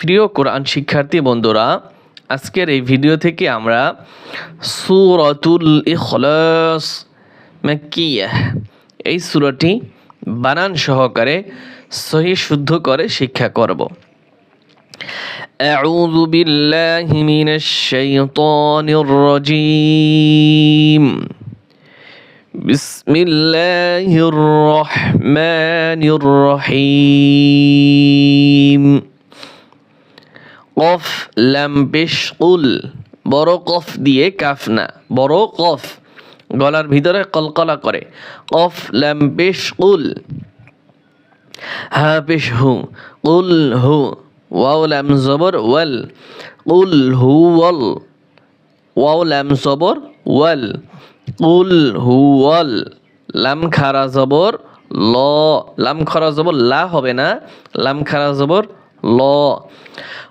প্রিয় কোরআন শিক্ষার্থী বন্ধুরা আজকের এই ভিডিও থেকে আমরা সুরতুল ইখলাস মাক্কিয়াহ এই সূরাটি বানান সহকারে সহি শুদ্ধ করে শিক্ষা করব أعوذ بالله من الشيطان الرجيم بسم الله الرحمن الرحيم কফ লাম পেশ উল বড় কফ দিয়ে কাফ না, বড় কফ। গলার ভিতরে কলকলা করে। কফ লাম পেশ উল হা হু উল হু ওয়াও লাম জবর ওয়াল। উল হু ওয়াল, ওয়াও লাম জবর ওয়াল। উল হু ওয়াল, লাম খারা জবর ল, লাম খারা জবর লা হবে না, লাম খারা জবর ল।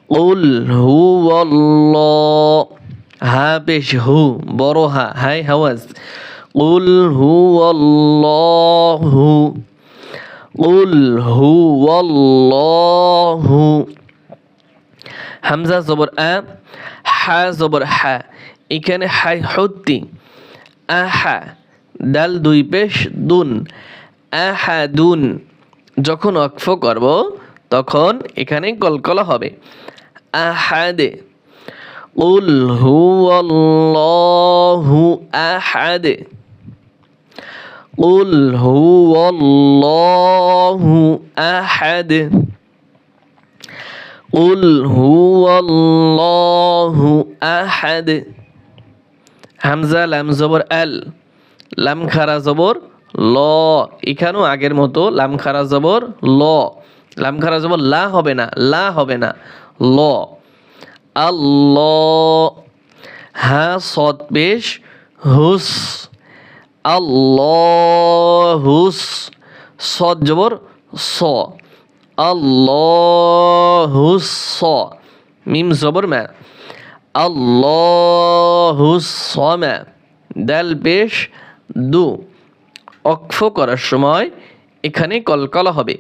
উল হু ওয়াল হা পেশ হু, বড় হা, হাই, হাওয়াজ। উল হু হু। উল হু হু। হামজা জবর আ, হা জবর হা। এখানে হাই হত্তি আহা ডাল, দুই পেশ, দুন। আহা দুন। যখন অক্ফ করব তখন এখানে কলকলা হবে। আহাদে। উল হু হু আহাদে। উল হু হু আহাদে। উল হু হু আহাদে। হামজা লাম জবর আল, লাম খারা জবর ল। এখানেও আগের মতো লাম খারা জবর ল। লাম খারা জবর লা হবে না, লা হবে না। ল। আল্লাহ হা, সৎ পেশ হুস। আল্লাহ হুস। সৎ জবর, স। আল্লাহুস মিম জবর, মা। আল্লাহুস মা। দাল পেশ, দু। অক্ষ করার সময় এখানে কলকলা হবে।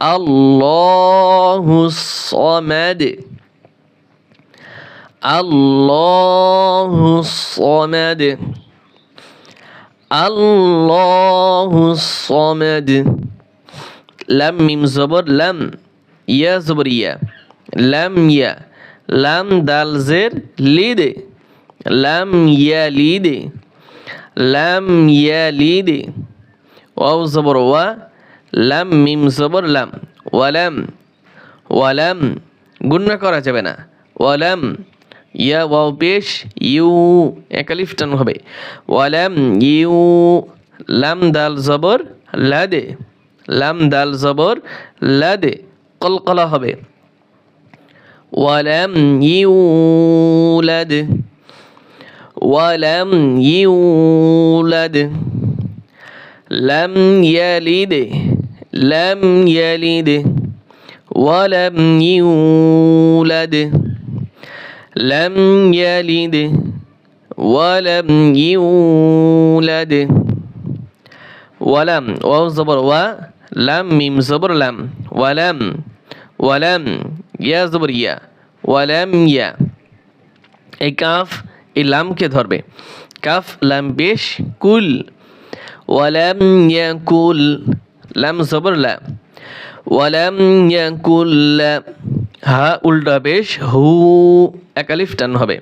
আল্লাহুস সমাদ আল্লাহুস সমাদ আল্লাহুস সমাদ লাম মিম জবর লাম ইয়া জবর ইয়া লাম ইয়া লাম দাল জের লিদে লাম ইয়া লিদে লাম ইয়া লিদে ওয়াও জবর ওয়া লাম, মিম, জবর, লাম। ওয়ালাম ওয়ালাম, গুণনা করা যাবে না। ওয়ালাম, ইয়া, ওয়াও পেশ ইউ, একালিফ টান হবে। ওয়ালাম, ইউ, লাম, দাল, জবর, লাদে। লাম, দাল, জবর, লাদে। কলকলা হবে। ওয়ালাম ইউলাদ ওয়ালাম ইউলাদ লাম ইয়ালিদ লাম ইয়ালিদ ওয়ালাম ইউলাদ লাম ইয়ালিদ ওয়ালাম ইউলাদ ওয়ালাম ওয়াও জবর ওয়া লাম মিম জবর লাম ওয়ালাম ওয়ালাম ইয়া জবর ইয়া ওয়ালাম ইয়া এই কাফ, এই লামকে ধরবে। কাফ, লাম বেশ কুল। ওয়ালাম ইয়া কুল লাম জবর লা ওয়ালাম ইয়া কুল হা উল্টা বেশ হু একালিফ টান হবে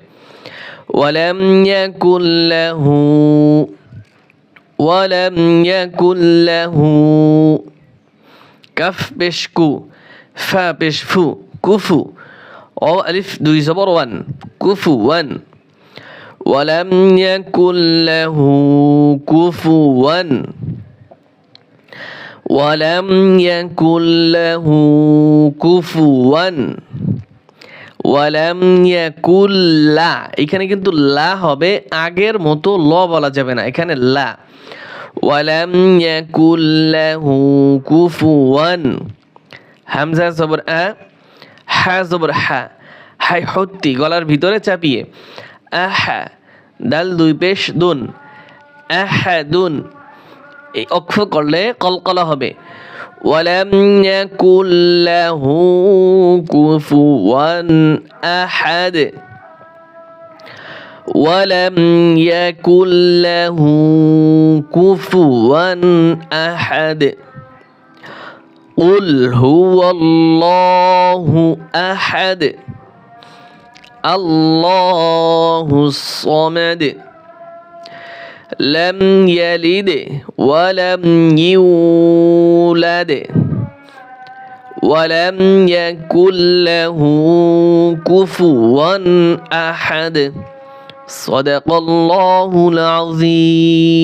ওয়ালাম ইয়া কুল্লাহু ولم يكن له কাফ পেশ কু ফা পেশ ফু কুফু ও আলিফ দুই জবর ওয়ান কুফু ওয়ান ولم يكن له كفوا ওয়ালাম ইয়াকুল্লাহু কুফুয়ান। ওয়ালাম ইয়াকুল্লা এখানে কিন্তু লা হবে, আগের মতো ল বলা যাবে না, এখানে লা। ওয়ালাম ইয়াকুল্লাহু কুফুয়ান। হামজা জবর আ, হা জবর হা, হাই হত্তি, গলার ভিতরে চাপিয়ে। আহা, দাল দুই পেশ দুন। আহা দুন। এই অক্ষ করলে কলকলা হবে ولم يكن له كفوا أحد ولم يكن له كفوا أحد قل هو الله أحد الله الصمد لم يلد ولم يولد ولم يكن له كفوا أحد. صدق الله العظيم.